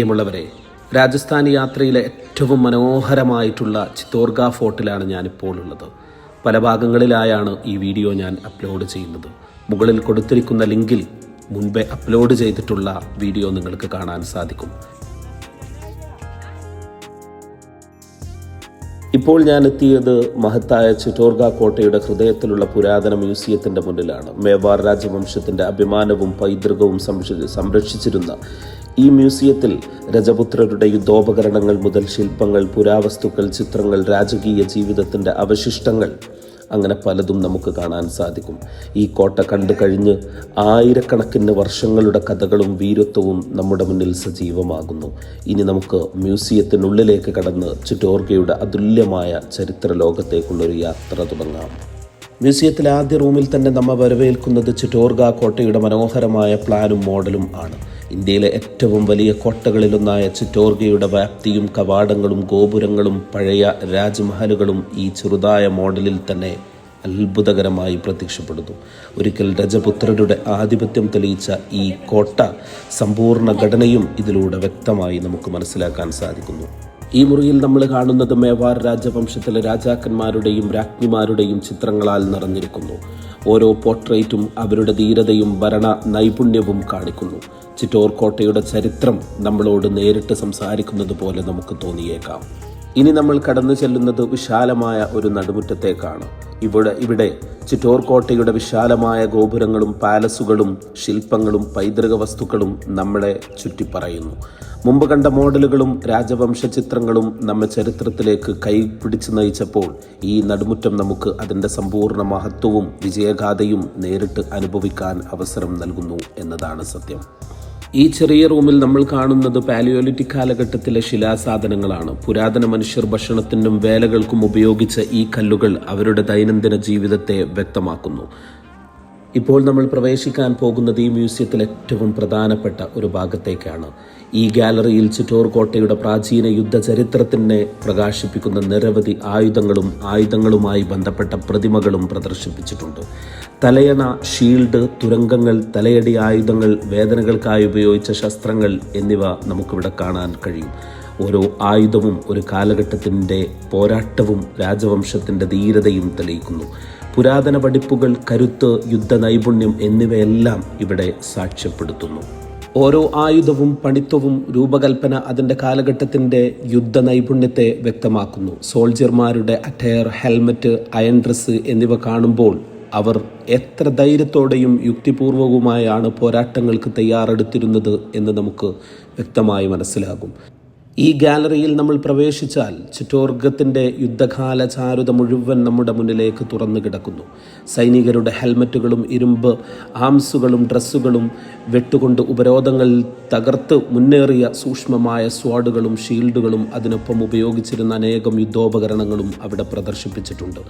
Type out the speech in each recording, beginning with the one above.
പ്രിയമുള്ളവരെ രാജസ്ഥാൻ യാത്രയിലെ ഏറ്റവും മനോഹരമായിട്ടുള്ള ചിത്തോർഗ ഫോർട്ടിലാണ് ഞാനിപ്പോൾ ഉള്ളത്. പല ഭാഗങ്ങളിലായാണ് ഈ വീഡിയോ ഞാൻ അപ്ലോഡ് ചെയ്യുന്നത്. മുകളിൽ കൊടുത്തിരിക്കുന്ന ലിങ്കിൽ മുൻപേ അപ്ലോഡ് ചെയ്തിട്ടുള്ള വീഡിയോ നിങ്ങൾക്ക് കാണാൻ സാധിക്കും. ഇപ്പോൾ ഞാൻ എത്തിയത് മഹത്തായ ചിറ്റോർഗ കോട്ടയുടെ ഹൃദയത്തിലുള്ള പുരാതന മ്യൂസിയത്തിന്റെ മുന്നിലാണ്. മേവാർ രാജവംശത്തിന്റെ അഭിമാനവും പൈതൃകവും സംരക്ഷിച്ചിരുന്ന ഈ മ്യൂസിയത്തിൽ രജപുത്രരുടെ യുദ്ധോപകരണങ്ങൾ മുതൽ ശില്പങ്ങൾ പുരാവസ്തുക്കൾ ചിത്രങ്ങൾ രാജകീയ ജീവിതത്തിന്റെ അവശിഷ്ടങ്ങൾ. അങ്ങനെ പലതും നമുക്ക് കാണാൻ സാധിക്കും. ഈ കോട്ട കണ്ടു കഴിഞ്ഞ് ആയിരക്കണക്കിന് വർഷങ്ങളുടെ കഥകളും വീരത്വവും നമ്മുടെ മുന്നിൽ സജീവമാകുന്നു. ഇനി നമുക്ക് മ്യൂസിയത്തിനുള്ളിലേക്ക് കടന്ന് ചുറ്റോർഗയുടെ അതുല്യമായ ചരിത്ര ലോകത്തേക്കുള്ളൊരു യാത്ര തുടങ്ങാം. മ്യൂസിയത്തിലെ ആദ്യ റൂമിൽ തന്നെ നമ്മെ വരവേൽക്കുന്നത് ചിറ്റോർഗ കോട്ടയുടെ മനോഹരമായ പ്ലാനും മോഡലും ആണ്. ഇന്ത്യയിലെ ഏറ്റവും വലിയ കോട്ടകളിലൊന്നായ ചിറ്റോർഗയുടെ വ്യാപ്തിയും കവാടങ്ങളും ഗോപുരങ്ങളും പഴയ രാജ്മഹലുകളും ഈ ചെറുതായ മോഡലിൽ തന്നെ അത്ഭുതകരമായി പ്രത്യക്ഷപ്പെടുന്നു. ഒരിക്കൽ രജപുത്രരുടെ ആധിപത്യം തെളിയിച്ച ഈ കോട്ട സമ്പൂർണ ഘടനയും ഇതിലൂടെ വ്യക്തമായി നമുക്ക് മനസ്സിലാക്കാൻ സാധിക്കുന്നു. ഈ മുറിയിൽ നമ്മൾ കാണുന്നത് മേവാർ രാജവംശത്തിലെ രാജാക്കന്മാരുടെയും രാജ്ഞിമാരുടെയും ചിത്രങ്ങളാൽ നിറഞ്ഞിരിക്കുന്നു. ഓരോ പോർട്രേറ്റും അവരുടെ ധീരതയും ഭരണ നൈപുണ്യവും കാണിക്കുന്നു. ചിറ്റോർ കോട്ടയുടെ ചരിത്രം നമ്മളോട് നേരിട്ട് സംസാരിക്കുന്നത് പോലെ നമുക്ക് തോന്നിയേക്കാം. ഇനി നമ്മൾ കടന്നു ചെല്ലുന്നത് വിശാലമായ ഒരു നടുമുറ്റത്തേക്കാണ്. ഇവിടെ ഇവിടെ ചിറ്റോർ കോട്ടയുടെ വിശാലമായ ഗോപുരങ്ങളും പാലസുകളും ശില്പങ്ങളും പൈതൃക വസ്തുക്കളും നമ്മളെ ചുറ്റിപ്പറയുന്നു. മുമ്പ് കണ്ട മോഡലുകളും രാജവംശ ചിത്രങ്ങളും നമ്മെ ചരിത്രത്തിലേക്ക് കൈ പിടിച്ചു നയിച്ചപ്പോൾ ഈ നടുമുറ്റം നമുക്ക് അതിന്റെ സമ്പൂർണ മഹത്വവും വിജയഗാഥയും നേരിട്ട് അനുഭവിക്കാൻ അവസരം നൽകുന്നു എന്നതാണ് സത്യം. ഈ ചെറിയ റൂമിൽ നമ്മൾ കാണുന്നത് പാലിയോലിറ്റിക് കാലഘട്ടത്തിലെ ശിലാസാധനങ്ങളാണ്. പുരാതന മനുഷ്യർ ഭക്ഷണത്തിനും വേലകൾക്കും ഉപയോഗിച്ച ഈ കല്ലുകൾ അവരുടെ ദൈനംദിന ജീവിതത്തെ വ്യക്തമാക്കുന്നു. ഇപ്പോൾ നമ്മൾ പ്രവേശിക്കാൻ പോകുന്നത് ഈ മ്യൂസിയത്തിൽ ഏറ്റവും പ്രധാനപ്പെട്ട ഒരു ഭാഗത്തേക്കാണ്. ഈ ഗാലറിയിൽ ചിറ്റോർ കോട്ടയുടെ പ്രാചീന യുദ്ധ ചരിത്രത്തിനെ പ്രകാശിപ്പിക്കുന്ന നിരവധി ആയുധങ്ങളും ആയുധങ്ങളുമായി ബന്ധപ്പെട്ട പ്രതിമകളും പ്രദർശിപ്പിച്ചിട്ടുണ്ട്. തലയണ ഷീൽഡ് തുരങ്കങ്ങൾ തലയടി ആയുധങ്ങൾ വേദനകൾക്കായി ഉപയോഗിച്ച ശസ്ത്രങ്ങൾ എന്നിവ നമുക്കിവിടെ കാണാൻ കഴിയും. ഓരോ ആയുധവും ഒരു കാലഘട്ടത്തിന്റെ പോരാട്ടവും രാജവംശത്തിന്റെ ധീരതയും തെളിയിക്കുന്നു. പുരാതന പഠിപ്പുകൾ കരുത്ത് യുദ്ധ നൈപുണ്യം എന്നിവയെല്ലാം ഇവിടെ സാക്ഷ്യപ്പെടുത്തുന്നു. ഓരോ ആയുധവും പണിത്വവും രൂപകൽപ്പന അതിന്റെ കാലഘട്ടത്തിന്റെ യുദ്ധ നൈപുണ്യത്തെ വ്യക്തമാക്കുന്നു. സോൾജിയർമാരുടെ അറ്റയർ ഹെൽമറ്റ് അയൺ ഡ്രസ്സ് എന്നിവ കാണുമ്പോൾ അവർ എത്ര ധൈര്യത്തോടെയും യുക്തിപൂർവകവുമായാണ് പോരാട്ടങ്ങൾക്ക് തയ്യാറെടുത്തിരുന്നത് എന്ന് നമുക്ക് വ്യക്തമായി മനസ്സിലാകും. ഈ ഗാലറിയിൽ നമ്മൾ പ്രവേശിച്ചാൽ ചുറ്റോർഗത്തിന്റെ യുദ്ധകാല ചാരുത മുഴുവൻ നമ്മുടെ മുന്നിലേക്ക് തുറന്നു കിടക്കുന്നു. സൈനികരുടെ ഹെൽമറ്റുകളും ഇരുമ്പ് ആംസുകളും ഡ്രസ്സുകളും വെട്ടുകൊണ്ട് ഉപരോധങ്ങൾ തകർത്ത് മുന്നേറിയ സൂക്ഷ്മമായ സ്വാഡുകളും ഷീൽഡുകളും അതിനൊപ്പം ഉപയോഗിച്ചിരുന്ന അനേകം യുദ്ധോപകരണങ്ങളും അവിടെ പ്രദർശിപ്പിച്ചിട്ടുണ്ട്.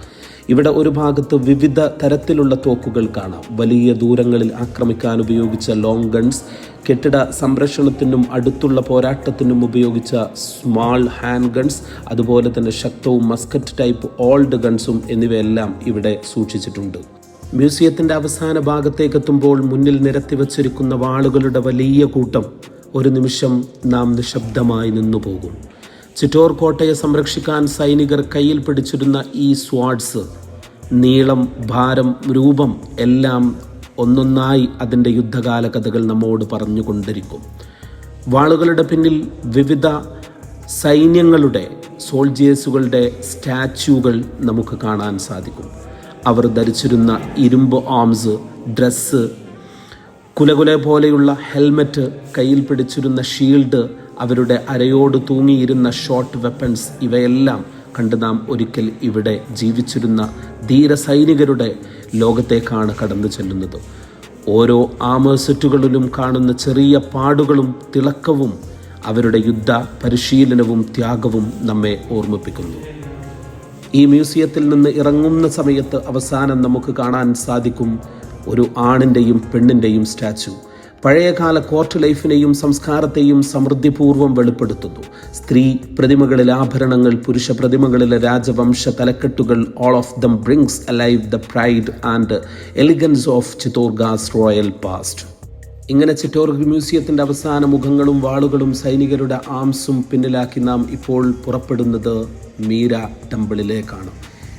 ഇവിടെ ഒരു ഭാഗത്ത് വിവിധ തരത്തിലുള്ള തോക്കുകൾ കാണാം. വലിയ ദൂരങ്ങളിൽ ആക്രമിക്കാൻ ഉപയോഗിച്ച ലോങ് ഗൺസ് കെട്ടിട സംരക്ഷണത്തിനും അടുത്തുള്ള പോരാട്ടത്തിനും ഉപയോഗിച്ച സ്മാൾ ഹാൻഡ് ഗൺസ് അതുപോലെ തന്നെ ശക്തവും മസ്കറ്റ് ടൈപ്പ് ഓൾഡ് ഗൺസും എന്നിവയെല്ലാം ഇവിടെ സൂക്ഷിച്ചിട്ടുണ്ട്. മ്യൂസിയത്തിന്റെ അവസാന ഭാഗത്തേക്കെത്തുമ്പോൾ മുന്നിൽ നിരത്തി വച്ചിരിക്കുന്ന വാളുകളുടെ വലിയ കൂട്ടം ഒരു നിമിഷം നാം നിശബ്ദമായി നിന്നുപോകും ചിറ്റോർ കോട്ടയെ സംരക്ഷിക്കാൻ സൈനികർ കയ്യിൽ പിടിച്ചിരുന്ന ഈ സ്വാഡ്സ് നീളം ഭാരം രൂപം എല്ലാം ഒന്നൊന്നായി അതിന്റെ യുദ്ധകാല കഥകൾ നമ്മോട് പറഞ്ഞുകൊണ്ടിരിക്കും. വാളുകളുടെ പിന്നിൽ വിവിധ സൈന്യങ്ങളുടെ സോൾജിയേഴ്സുകളുടെ സ്റ്റാച്യൂകൾ നമുക്ക് കാണാൻ സാധിക്കും. അവർ ധരിച്ചിരുന്ന ഇരുമ്പ് ആംസ് ഡ്രസ്സ് കുലകുല പോലെയുള്ള ഹെൽമറ്റ് കയ്യിൽ പിടിച്ചിരുന്ന ഷീൽഡ് അവരുടെ അരയോട് തൂങ്ങിയിരുന്ന ഷോർട്ട് വെപ്പൺസ് ഇവയെല്ലാം കണ്ട് നാം ഒരിക്കൽ ഇവിടെ ജീവിച്ചിരുന്ന ധീരസൈനികരുടെ ലോകത്തേക്കാണ് കടന്നു ചെല്ലുന്നത്. ഓരോ ആമസെറ്റുകളിലും കാണുന്ന ചെറിയ പാടുകളും തിളക്കവും അവരുടെ യുദ്ധ പരിശീലനവും ത്യാഗവും നമ്മെ ഓർമ്മിപ്പിക്കുന്നു. ഈ മ്യൂസിയത്തിൽ നിന്ന് ഇറങ്ങുന്ന സമയത്ത് അവസാനം നമുക്ക് കാണാൻ സാധിക്കും ഒരു ആണിന്റെയും പെണ്ണിന്റെയും സ്റ്റാച്ചു. പഴയകാല കോർട്ട് ലൈഫിനെയും സംസ്കാരത്തെയും സമൃദ്ധിപൂർവം വെളിപ്പെടുത്തുന്നു. സ്ത്രീ പ്രതിമകളിലെ ആഭരണങ്ങൾ പുരുഷ പ്രതിമകളിലെ രാജവംശ തലക്കെട്ടുകൾ all of them brings alive the pride and elegance of Chittorgarh's royal past ഇങ്ങനെ ചിറ്റോർഗ് മ്യൂസിയത്തിന്റെ അവസാന മുഖങ്ങളും വാളുകളും സൈനികരുടെ ആംസും പിന്നിലാക്കി നാം ഇപ്പോൾ പുറപ്പെടുന്നത് മീര ടെമ്പിളിലേക്കാണ്.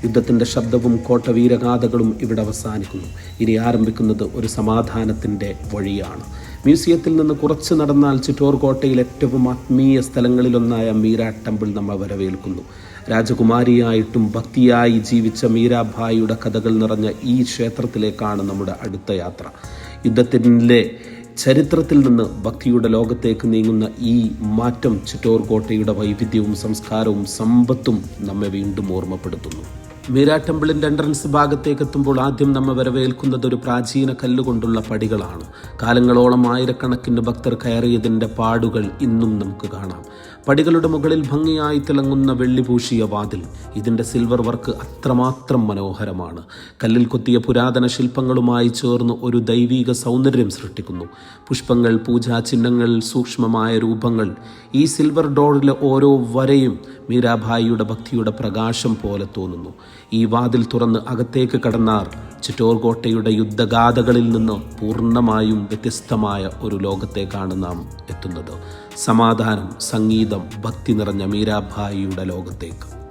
യുദ്ധത്തിന്റെ ശബ്ദവും കോട്ടവീരഗാഥകളും ഇവിടെ അവസാനിക്കുന്നു. ഇനി ആരംഭിക്കുന്നത് ഒരു സമാധാനത്തിന്റെ വഴിയാണ്. മ്യൂസിയത്തിൽ നിന്ന് കുറച്ച് നടന്നാൽ ചിറ്റോർ കോട്ടയിൽ ഏറ്റവും ആത്മീയ സ്ഥലങ്ങളിലൊന്നായ മീര ടെമ്പിൾ നമ്മൾ വരവേൽക്കുന്നു. രാജകുമാരിയായിട്ടും ഭക്തിയായി ജീവിച്ച മീരാഭായിയുടെ കഥകൾ നിറഞ്ഞ ഈ ക്ഷേത്രത്തിലേക്കാണ് നമ്മുടെ അടുത്ത യാത്ര. യുദ്ധത്തിന്റെ ചരിത്രത്തിൽ നിന്ന് ഭക്തിയുടെ ലോകത്തേക്ക് നീങ്ങുന്ന ഈ മാറ്റം ചിറ്റോർ കോട്ടയുടെ വൈവിധ്യവും സംസ്കാരവും സമ്പത്തും നമ്മെ വീണ്ടും ഓർമ്മപ്പെടുത്തുന്നു. മീരാ ടെമ്പിളിന്റെ എൻട്രൻസ് ഭാഗത്തേക്ക് എത്തുമ്പോൾ ആദ്യം നമ്മെ വരവേൽക്കുന്നത് ഒരു പ്രാചീന കല്ലുകൊണ്ടുള്ള പടികളാണ്. കാലങ്ങളോളം ആയിരക്കണക്കിന് ഭക്തർ കയറിയതിന്റെ പാടുകൾ ഇന്നും നമുക്ക് കാണാം. പടികളുടെ മുകളിൽ ഭംഗിയായി തിളങ്ങുന്ന വെള്ളിപൂശിയ വാതിൽ. ഇതിന്റെ സിൽവർ വർക്ക് അത്രമാത്രം മനോഹരമാണ്. കല്ലിൽ കൊത്തിയ പുരാതന ശില്പങ്ങളുമായി ചേർന്ന് ഒരു ദൈവീക സൗന്ദര്യം സൃഷ്ടിക്കുന്നു. പുഷ്പങ്ങൾ പൂജാ ചിഹ്നങ്ങൾ സൂക്ഷ്മമായ രൂപങ്ങൾ. ഈ സിൽവർ ഡോറിലെ ഓരോ വരയും മീരാഭായിയുടെ ഭക്തിയുടെ പ്രകാശം പോലെ തോന്നുന്നു. ഈ വാതിൽ തുറന്ന് അകത്തേക്ക് കടന്നാർ ചിറ്റോർകോട്ടയുടെ യുദ്ധഗാഥകളിൽ നിന്ന് പൂർണമായും വ്യത്യസ്തമായ ഒരു ലോകത്തേക്കാണ് നാം എത്തുന്നത്. സമാധാനം സംഗീതം ഭക്തി നിറഞ്ഞ മീരാഭായിയുടെ ലോകത്തേക്ക്.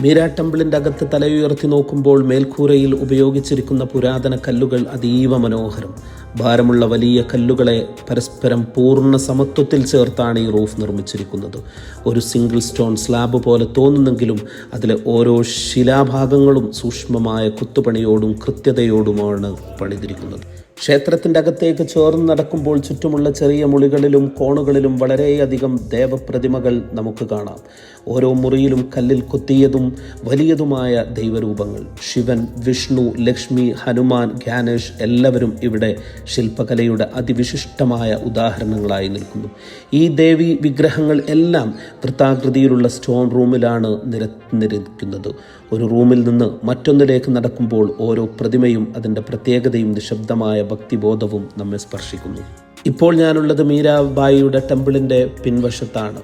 മീരാ ടെമ്പിളിന്റെ അകത്ത് തലയുയർത്തി നോക്കുമ്പോൾ മേൽക്കൂരയിൽ ഉപയോഗിച്ചിരിക്കുന്ന പുരാതന കല്ലുകൾ അതീവ മനോഹരം. ഭാരമുള്ള വലിയ കല്ലുകളെ പരസ്പരം പൂർണ സമത്വത്തിൽ ചേർത്താണ് ഈ റൂഫ് നിർമ്മിച്ചിരിക്കുന്നത്. ഒരു സിംഗിൾ സ്റ്റോൺ സ്ലാബ് പോലെ തോന്നുന്നെങ്കിലും അതിലെ ഓരോ ശിലാഭാഗങ്ങളും സൂക്ഷ്മമായ കുത്തുപണിയോടും കൃത്യതയോടുമാണ് പണിതിരിക്കുന്നത്. ക്ഷേത്രത്തിന്റെ അകത്തേക്ക് ചേർന്ന് നടക്കുമ്പോൾ ചുറ്റുമുള്ള ചെറിയ മുളികളിലും കോണുകളിലും വളരെയധികം ദേവപ്രതിമകൾ നമുക്ക് കാണാം. ഓരോ മുറിയിലും കല്ലിൽ കൊത്തിയതും വലിയതുമായ ദൈവരൂപങ്ങൾ. ശിവൻ വിഷ്ണു ലക്ഷ്മി ഹനുമാൻ ഗ്യാനേഷ് എല്ലാവരും ഇവിടെ ശില്പകലയുടെ അതിവിശിഷ്ടമായ ഉദാഹരണങ്ങളായി നിൽക്കുന്നു. ഈ ദേവി വിഗ്രഹങ്ങൾ എല്ലാം വൃത്താകൃതിയിലുള്ള സ്റ്റോൺ റൂമിലാണ് നിരന്നിരിക്കുന്നത് ഒരു റൂമിൽ നിന്ന് മറ്റൊന്നിലേക്ക് നടക്കുമ്പോൾ ഓരോ പ്രതിമയും അതിന്റെ പ്രത്യേകതയും നിശബ്ദമായ ഭക്തിബോധവും നമ്മെ സ്പർശിക്കുന്നു. ഇപ്പോൾ ഞാനുള്ളത് മീരാബായിയുടെ ടെമ്പിളിന്റെ പിൻവശത്താണ്.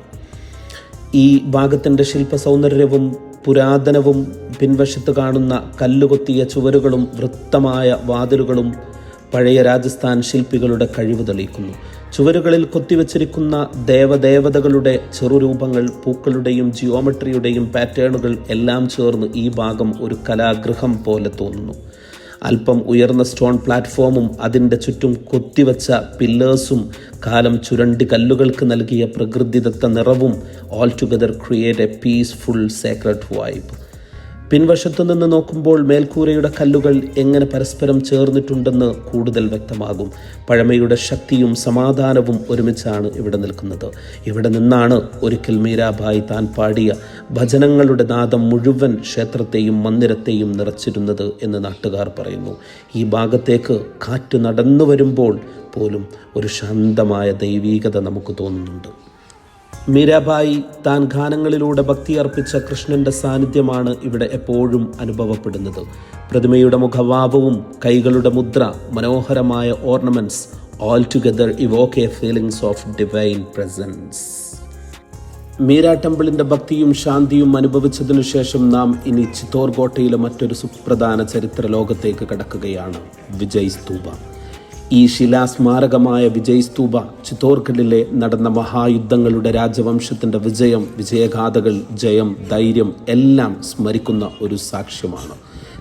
ഈ ഭാഗത്തിന്റെ ശില്പ സൗന്ദര്യവും പുരാതനവും പിൻവശത്ത് കാണുന്ന കല്ലുകൊത്തിയ ചുവരുകളും വൃത്തമായ വാതിലുകളും പഴയ രാജസ്ഥാൻ ശില്പികളുടെ കഴിവ് തെളിയിക്കുന്നു. ചുവരുകളിൽ കൊത്തിവെച്ചിരിക്കുന്ന ദേവദേവതകളുടെ ചെറുരൂപങ്ങൾ പൂക്കളുടെയും ജിയോമെട്രിയുടെയും പാറ്റേണുകൾ എല്ലാം ചേർന്ന് ഈ ഭാഗം ഒരു കലാഗൃഹം പോലെ തോന്നുന്നു. അല്പം ഉയർന്ന സ്റ്റോൺ പ്ലാറ്റ്ഫോമും അതിന്റെ ചുറ്റും കൊത്തിവച്ച പില്ലേഴ്സും കാലം ചുരണ്ടി കല്ലുകൾക്ക് നൽകിയ പ്രകൃതിദത്ത നിറവും all together create a peaceful sacred vibe പിൻവശത്തു നിന്ന് നോക്കുമ്പോൾ മേൽക്കൂരയുടെ കല്ലുകൾ എങ്ങനെ പരസ്പരം ചേർന്നിട്ടുണ്ടെന്ന് കൂടുതൽ വ്യക്തമാകും. പഴമയുടെ ശക്തിയും സമാധാനവും ഒരുമിച്ചാണ് ഇവിടെ നിൽക്കുന്നത്. ഇവിടെ നിന്നാണ് ഒരിക്കൽ മീരാഭായി താൻ പാടിയ ഭജനങ്ങളുടെ നാദം മുഴുവൻ ക്ഷേത്രത്തെയും മന്ദിരത്തെയും നിറച്ചിരുന്നത് എന്ന് നാട്ടുകാർ പറയുന്നു. ഈ ഭാഗത്തേക്ക് കാറ്റ് നടന്നു വരുമ്പോൾ പോലും ഒരു ശാന്തമായ ദൈവീകത നമുക്ക് തോന്നുന്നുണ്ട്. മീരാബായി താൻ ഗാനങ്ങളിലൂടെ ഭക്തി അർപ്പിച്ച കൃഷ്ണന്റെ സാന്നിധ്യമാണ് ഇവിടെ എപ്പോഴും അനുഭവപ്പെടുന്നത്. പ്രതിമയുടെ മുഖഭാവവും കൈകളുടെ മുദ്ര മനോഹരമായ ornaments all together evoke a feelings of divine presence Meera ടെമ്പിളിന്റെ ഭക്തിയും ശാന്തിയും അനുഭവിച്ചതിനു ശേഷം നാം ഇനി ചിത്തോർഗോട്ടയിലെ മറ്റൊരു സുപ്രധാന ചരിത്ര ലോകത്തേക്ക് കടക്കുകയാണ്. വിജയ് സ്തൂപ. ഈ ശിലാസ്മാരകമായ വിജയ് സ്തൂപ ചിത്തോർഗഡിലെ നടന്ന മഹായുദ്ധങ്ങളുടെ രാജവംശത്തിന്റെ വിജയം വിജയഗാഥകൾ ജയം ധൈര്യം എല്ലാം സ്മരിക്കുന്ന ഒരു സാക്ഷ്യമാണ്.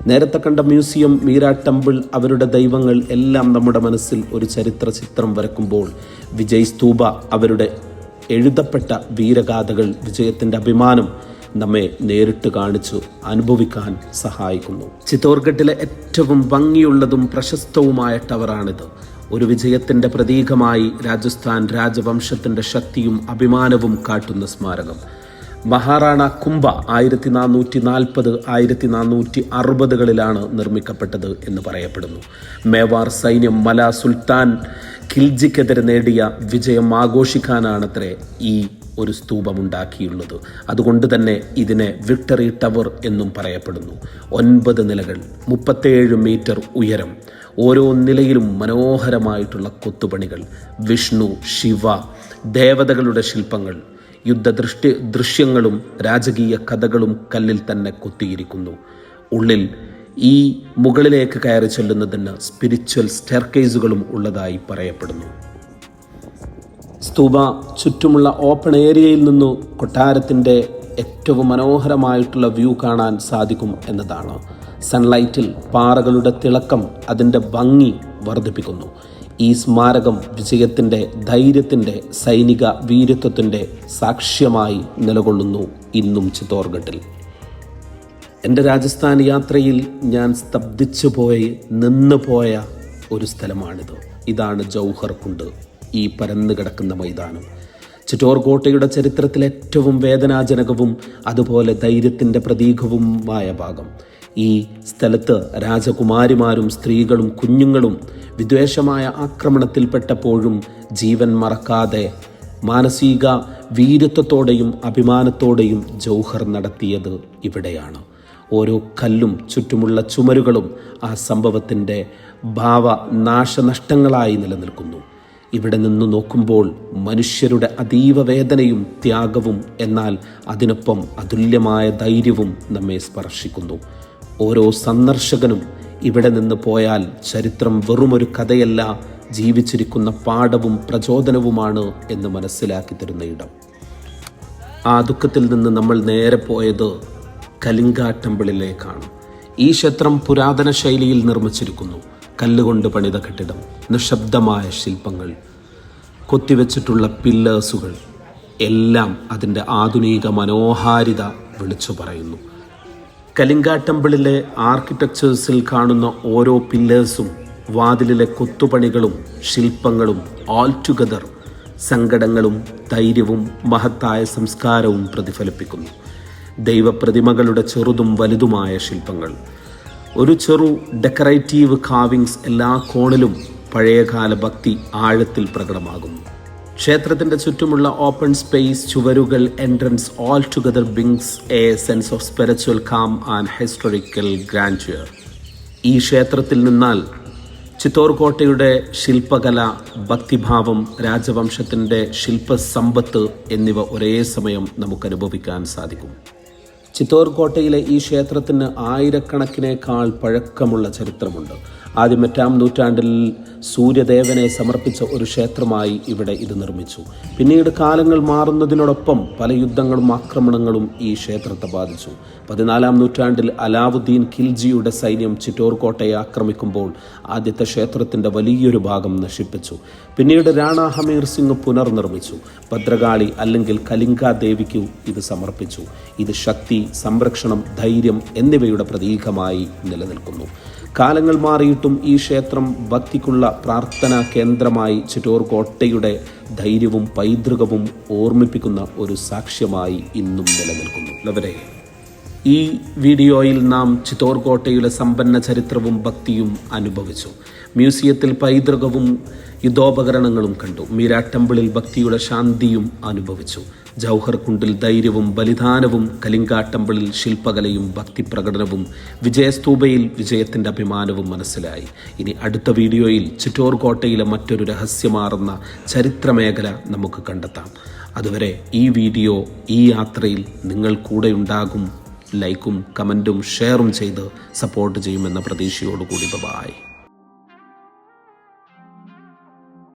നേരത്തെ കണ്ട മ്യൂസിയം മീരാ ടെമ്പിൾ അവരുടെ ദൈവങ്ങൾ എല്ലാം നമ്മുടെ മനസ്സിൽ ഒരു ചരിത്ര ചിത്രം വരക്കുമ്പോൾ വിജയ് സ്തൂപ അവരുടെ എഴുതപ്പെട്ട വീരഗാഥകൾ വിജയത്തിന്റെ അഭിമാനം നമ്മെ നേരിട്ട് കാണിച്ചു അനുഭവിക്കാൻ സഹായിക്കുന്നു. ചിത്തോർഗഡിലെ ഏറ്റവും ഭംഗിയുള്ളതും പ്രശസ്തവുമായ ടവറാണിത്. ഒരു വിജയത്തിന്റെ പ്രതീകമായി രാജസ്ഥാൻ രാജവംശത്തിന്റെ ശക്തിയും അഭിമാനവും കാട്ടുന്ന സ്മാരകം. മഹാറാണ കുംഭ ആയിരത്തി നാനൂറ്റി നാൽപ്പത് ആയിരത്തി നാനൂറ്റി അറുപതുകളിലാണ് നിർമ്മിക്കപ്പെട്ടത് എന്ന് പറയപ്പെടുന്നു. മേവാർ സൈന്യം മല സുൽത്താൻ ഖിൽജിക്കെതിരെ നേടിയ വിജയം ആഘോഷിക്കാനാണത്രേ ഈ ഒരു സ്തൂപമുണ്ടാക്കിയുള്ളത്. അതുകൊണ്ട് തന്നെ ഇതിനെ വിക്ടറി ടവർ എന്നും പറയപ്പെടുന്നു. ഒൻപത് നിലകൾ മുപ്പത്തേഴ് മീറ്റർ ഉയരം ഓരോ നിലയിലും മനോഹരമായിട്ടുള്ള കൊത്തുപണികൾ വിഷ്ണു ശിവ ദേവതകളുടെ ശില്പങ്ങൾ യുദ്ധദൃഷ്ടി ദൃശ്യങ്ങളും രാജകീയ കഥകളും കല്ലിൽ തന്നെ കൊത്തിയിരിക്കുന്നു. ഉള്ളിൽ ഈ മുകളിലേക്ക് കയറി ചെല്ലുന്നതിന് സ്പിരിച്വൽ സ്റ്റെർക്കേസുകളും ഉള്ളതായി പറയപ്പെടുന്നു. സ്തൂപ ചുറ്റുമുള്ള ഓപ്പൺ ഏരിയയിൽ നിന്നു കൊട്ടാരത്തിന്റെ ഏറ്റവും മനോഹരമായിട്ടുള്ള വ്യൂ കാണാൻ സാധിക്കും എന്നതാണ്. സൺലൈറ്റിൽ പാറകളുടെ തിളക്കം അതിന്റെ ഭംഗി വർദ്ധിപ്പിക്കുന്നു. ഈ സ്മാരകം വിജയത്തിന്റെ ധൈര്യത്തിന്റെ സൈനിക വീരത്വത്തിന്റെ സാക്ഷ്യമായി നിലകൊള്ളുന്നു ഇന്നും ചിത്തോർഗഡിൽ എന്റെ രാജസ്ഥാൻ യാത്രയിൽ ഞാൻ സ്തബ്ധിച്ചു പോയി നിന്ന് പോയ ഒരു സ്ഥലമാണിത്. ഇതാണ് ജൗഹർ കുണ്ട് ഈ പരന്നു കിടക്കുന്ന മൈതാനം. ചിറ്റോർ കോട്ടയുടെ ചരിത്രത്തിൽ ഏറ്റവും വേദനാജനകവും അതുപോലെ ധൈര്യത്തിന്റെ പ്രതീകവുമായ ഭാഗം. ഈ സ്ഥലത്ത് രാജകുമാരിമാരും സ്ത്രീകളും കുഞ്ഞുങ്ങളും വിദ്വേഷമായ ആക്രമണത്തിൽപ്പെട്ടപ്പോഴും ജീവൻ മറക്കാതെ മാനസിക വീരത്വത്തോടെയും അഭിമാനത്തോടെയും ജൗഹർ നടത്തിയത് ഇവിടെയാണ്. ഓരോ കല്ലും ചുറ്റുമുള്ള ചുമരുകളും ആ സംഭവത്തിന്റെ ഭാവ നാശനഷ്ടങ്ങളായി നിലനിൽക്കുന്നു. ഇവിടെ നിന്ന് നോക്കുമ്പോൾ മനുഷ്യരുടെ അതീവ വേദനയും ത്യാഗവും എന്നാൽ അതിനൊപ്പം അതുല്യമായ ധൈര്യവും നമ്മെ സ്പർശിക്കുന്നു. ഓരോ സന്ദർശകനും ഇവിടെ നിന്ന് പോയാൽ ചരിത്രം വെറുമൊരു കഥയല്ല ജീവിച്ചിരിക്കുന്ന പാഠവും പ്രചോദനവുമാണ് എന്ന് മനസ്സിലാക്കി തരുന്ന ഇടം. ആ ദുഃഖത്തിൽ നിന്ന് നമ്മൾ നേരെ പോയത് കലിംഗ ടെമ്പിളിലേക്കാണ് ഈ ക്ഷേത്രം പുരാതന ശൈലിയിൽ നിർമ്മിച്ചിരിക്കുന്നു. കല്ലുകൊണ്ട് പണിത കെട്ടിടം. നിശബ്ദമായ ശില്പങ്ങൾ കൊത്തിവെച്ചിട്ടുള്ള പില്ലേഴ്സുകൾ എല്ലാം അതിന്റെ ആധുനിക മനോഹാരിത വിളിച്ചു പറയുന്നു. കലിംഗ ടെമ്പിളിലെ ആർക്കിടെക്ചേഴ്സിൽ കാണുന്ന ഓരോ പില്ലേഴ്സും വാതിലിലെ കൊത്തുപണികളും ശില്പങ്ങളും ഓൾ ടുഗദർ സങ്കടങ്ങളും ധൈര്യവും മഹത്തായ സംസ്കാരവും പ്രതിഫലിപ്പിക്കുന്നു. ദൈവപ്രതിമകളുടെ ചെറുതും വലുതുമായ ശില്പങ്ങൾ. ഒരു ചെറു ഡെക്കറേറ്റീവ് കാവിങ്സ് എല്ലാ കോണിലും പഴയകാല ഭക്തി ആഴത്തിൽ പ്രകടമാകുന്നു. ക്ഷേത്രത്തിന്റെ ചുറ്റുമുള്ള open space ചുവരുകൾ entrance all together brings a sense of spiritual calm and historical grandeur ഈ ക്ഷേത്രത്തിൽ നിന്നാൽ ചിത്തോർ കോട്ടയുടെ ശില്പകല ഭക്തിഭാവം രാജവംശത്തിന്റെ ശില്പസമ്പത്ത് എന്നിവ ഒരേ സമയം നമുക്ക് അനുഭവിക്കാൻ സാധിക്കും. ചിത്തോർ കോട്ടയിലെ ഈ ക്ഷേത്രത്തിന് ആയിരക്കണക്കിനേക്കാൾ പഴക്കമുള്ള ചരിത്രമുണ്ട്. ആദ്യം എട്ടാം നൂറ്റാണ്ടിൽ സൂര്യദേവനെ സമർപ്പിച്ച ഒരു ക്ഷേത്രമായി ഇവിടെ ഇത് നിർമ്മിച്ചു. പിന്നീട് കാലങ്ങൾ മാറുന്നതിനോടൊപ്പം പല യുദ്ധങ്ങളും ആക്രമണങ്ങളും ഈ ക്ഷേത്രത്തെ ബാധിച്ചു. പതിനാലാം നൂറ്റാണ്ടിൽ അലാവുദ്ദീൻ ഖിൽജിയുടെ സൈന്യം ചിറ്റോർ കോട്ടയെ ആക്രമിക്കുമ്പോൾ ആദ്യത്തെ ക്ഷേത്രത്തിന്റെ വലിയൊരു ഭാഗം നശിപ്പിച്ചു. പിന്നീട് രാണ ഹമീർ സിംഗ് പുനർനിർമ്മിച്ചു. ഭദ്രകാളി അല്ലെങ്കിൽ കലിംഗ ദേവിക്കു ഇത് സമർപ്പിച്ചു. ഇത് ശക്തി സംരക്ഷണം ധൈര്യം എന്നിവയുടെ പ്രതീകമായി നിലനിൽക്കുന്നു. കാലങ്ങൾ മാറിയിട്ടും ഈ ക്ഷേത്രം ഭക്തിക്കുള്ള പ്രാർത്ഥനാ കേന്ദ്രമായി ചിറ്റോർ കോട്ടയുടെ ധൈര്യവും പൈതൃകവും ഓർമ്മിപ്പിക്കുന്ന ഒരു സാക്ഷ്യമായി ഇന്നും നിലനിൽക്കുന്നു. ഈ വീഡിയോയിൽ നാം ചിത്തോർ കോട്ടയുടെ സമ്പന്ന ചരിത്രവും ഭക്തിയും അനുഭവിച്ചു. മ്യൂസിയത്തിൽ പൈതൃകവും യുദ്ധോപകരണങ്ങളും കണ്ടു. മീര ടെമ്പിളിൽ ഭക്തിയുടെ ശാന്തിയും അനുഭവിച്ചു. ജൗഹർ കുണ്ടിൽ ധൈര്യവും ബലിദാനവും കലിംഗ ടെമ്പിളിൽ ശില്പകലയും ഭക്തി പ്രകടനവും വിജയസ്തൂപയിൽ വിജയത്തിന്റെ അഭിമാനവും മനസ്സിലായി. ഇനി അടുത്ത വീഡിയോയിൽ ചിറ്റോർ കോട്ടയിലെ മറ്റൊരു രഹസ്യമാർന്ന ചരിത്രമേഖല നമുക്ക് കണ്ടെത്താം. അതുവരെ ഈ വീഡിയോ ഈ യാത്രയിൽ നിങ്ങൾ കൂടെ ഉണ്ടാകും ലൈക്കും കമന്റും ഷെയറും ചെയ്ത് സപ്പോർട്ട് ചെയ്യുമെന്ന പ്രതീക്ഷയോടുകൂടി. ബൈ